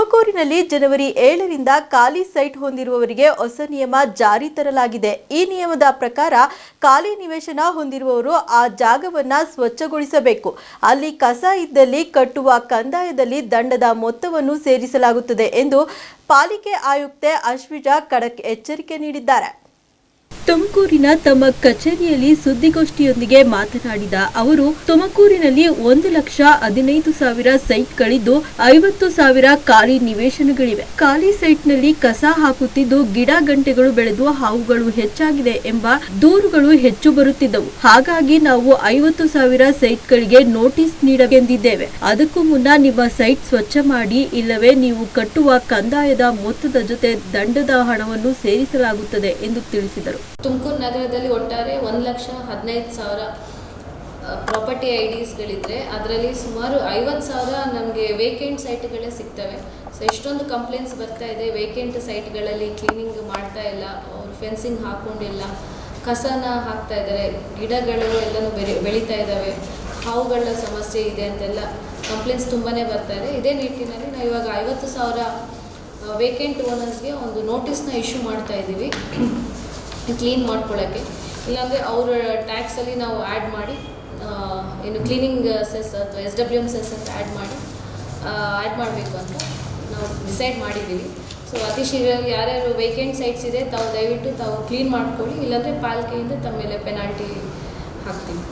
ತುಮಕೂರಿನಲ್ಲಿ ಜನವರಿ ಏಳರಿಂದ ಖಾಲಿ ಸೈಟ್ ಹೊಂದಿರುವವರಿಗೆ ಹೊಸ ನಿಯಮ ಜಾರಿ ತರಲಾಗಿದೆ. ಈ ನಿಯಮದ ಪ್ರಕಾರ ಖಾಲಿ ನಿವೇಶನ ಹೊಂದಿರುವವರು ಆ ಜಾಗವನ್ನ ಸ್ವಚ್ಛಗೊಳಿಸಬೇಕು. ಅಲ್ಲಿ ಕಸ ಇದ್ದಲ್ಲಿ ಕಟ್ಟುವ ಕಂದಾಯದಲ್ಲಿ ದಂಡದ ಮೊತ್ತವನ್ನು ಸೇರಿಸಲಾಗುತ್ತದೆ ಎಂದು ಪಾಲಿಕೆ ಆಯುಕ್ತೆ ಅಶ್ವಿಜಾ ಖಡಕ್ ಎಚ್ಚರಿಕೆ ನೀಡಿದ್ದಾರೆ. ತುಮಕೂರಿನ ತಮ್ಮ ಕಚೇರಿಯಲ್ಲಿ ಸುದ್ದಿಗೋಷ್ಠಿಯೊಂದಿಗೆ ಮಾತನಾಡಿದ ಅವರು, ತುಮಕೂರಿನಲ್ಲಿ ಒಂದು ಲಕ್ಷ ಹದಿನೈದು ಸಾವಿರ ಸೈಟ್ಗಳಿದ್ದು ಐವತ್ತು ಸಾವಿರ ಖಾಲಿ ನಿವೇಶನಗಳಿವೆ. ಖಾಲಿ ಸೈಟ್ನಲ್ಲಿ ಕಸ ಹಾಕುತ್ತಿದ್ದು ಗಿಡ ಗಂಟೆಗಳು ಬೆಳೆದು ಹಾವುಗಳು ಹೆಚ್ಚಾಗಿದೆ ಎಂಬ ದೂರುಗಳು ಹೆಚ್ಚು ಬರುತ್ತಿದ್ದವು. ಹಾಗಾಗಿ ನಾವು ಐವತ್ತು ಸಾವಿರ ಸೈಟ್ಗಳಿಗೆ ನೋಟಿಸ್ ನೀಡಬೇಕೆಂದಿದ್ದೇವೆ ಅದಕ್ಕೂ ಮುನ್ನ ನಿಮ್ಮ ಸೈಟ್ ಸ್ವಚ್ಛ ಮಾಡಿ, ಇಲ್ಲವೇ ನೀವು ಕಟ್ಟುವ ಕಂದಾಯದ ಮೊತ್ತದ ಜೊತೆ ದಂಡದ ಹಣವನ್ನು ಸೇರಿಸಲಾಗುತ್ತದೆ ಎಂದು ತಿಳಿಸಿದರು. ತುಮಕೂರು ನಗರದಲ್ಲಿ ಒಟ್ಟಾರೆ ಒಂದು ಲಕ್ಷ ಹದಿನೈದು ಸಾವಿರ ಪ್ರಾಪರ್ಟಿ ಐ ಡಿಸ್ಗಳಿದ್ರೆ ಅದರಲ್ಲಿ ಸುಮಾರು ಐವತ್ತು ಸಾವಿರ ನಮಗೆ ವೇಕೆಂಟ್ ಸೈಟ್ಗಳೇ ಸಿಗ್ತವೆ. ಸೊ ಎಷ್ಟೊಂದು ಕಂಪ್ಲೇಂಟ್ಸ್ ಬರ್ತಾ ಇದೆ. ವೇಕೆಂಟ್ ಸೈಟ್ಗಳಲ್ಲಿ ಕ್ಲೀನಿಂಗ್ ಮಾಡ್ತಾ ಇಲ್ಲ, ಅವರು ಫೆನ್ಸಿಂಗ್ ಹಾಕ್ಕೊಂಡಿಲ್ಲ ಕಸನ ಹಾಕ್ತಾ ಇದ್ದಾರೆ, ಗಿಡಗಳು ಎಲ್ಲನೂ ಬೆರೆ ಬೆಳೀತಾ ಇದ್ದಾವೆ, ಹಾವುಗಳ ಸಮಸ್ಯೆ ಇದೆ ಅಂತೆಲ್ಲ ಕಂಪ್ಲೇಂಟ್ಸ್ ತುಂಬಾ ಬರ್ತಾ ಇದೆ. ಇದೇ ನಿಟ್ಟಿನಲ್ಲಿ ನಾವು ಇವಾಗ ಐವತ್ತು ಸಾವಿರ ವೇಕೆಂಟ್ ಓನರ್ಸ್ಗೆ ಒಂದು ನೋಟಿಸ್ನ ಇಶ್ಯೂ ಮಾಡ್ತಾ ಇದ್ದೀವಿ ಕ್ಲೀನ್ ಮಾಡ್ಕೊಳ್ಳೋಕ್ಕೆ ಇಲ್ಲಾಂದರೆ ಅವ್ರ ಟ್ಯಾಕ್ಸಲ್ಲಿ ನಾವು ಆ್ಯಡ್ ಮಾಡಿ ಏನು ಕ್ಲೀನಿಂಗ್ ಸೆಸ್ ಅಥವಾ ಎಸ್ ಡಬ್ಲ್ಯೂ ಎಂ ಸೆಸ್ ಅಂತ ಆ್ಯಡ್ ಮಾಡಿ ಆ್ಯಡ್ ಮಾಡಬೇಕು ಅಂತ ನಾವು ಡಿಸೈಡ್ ಮಾಡಿದ್ದೀವಿ. ಸೊ ಅತಿ ಶೀಘ್ರದಲ್ಲಿ ಯಾರ್ಯಾರು ವೇಕೆಂಟ್ ಸೈಟ್ಸ್ ಇದೆ, ತಾವು ದಯವಿಟ್ಟು ತಾವು ಕ್ಲೀನ್ ಮಾಡ್ಕೊಳ್ಳಿ. ಇಲ್ಲಾಂದರೆ ಪಾಲಿಕೆಯಿಂದ ತಮ್ಮ ಮೇಲೆ ಪೆನಾಲ್ಟಿ ಹಾಕ್ತೀವಿ.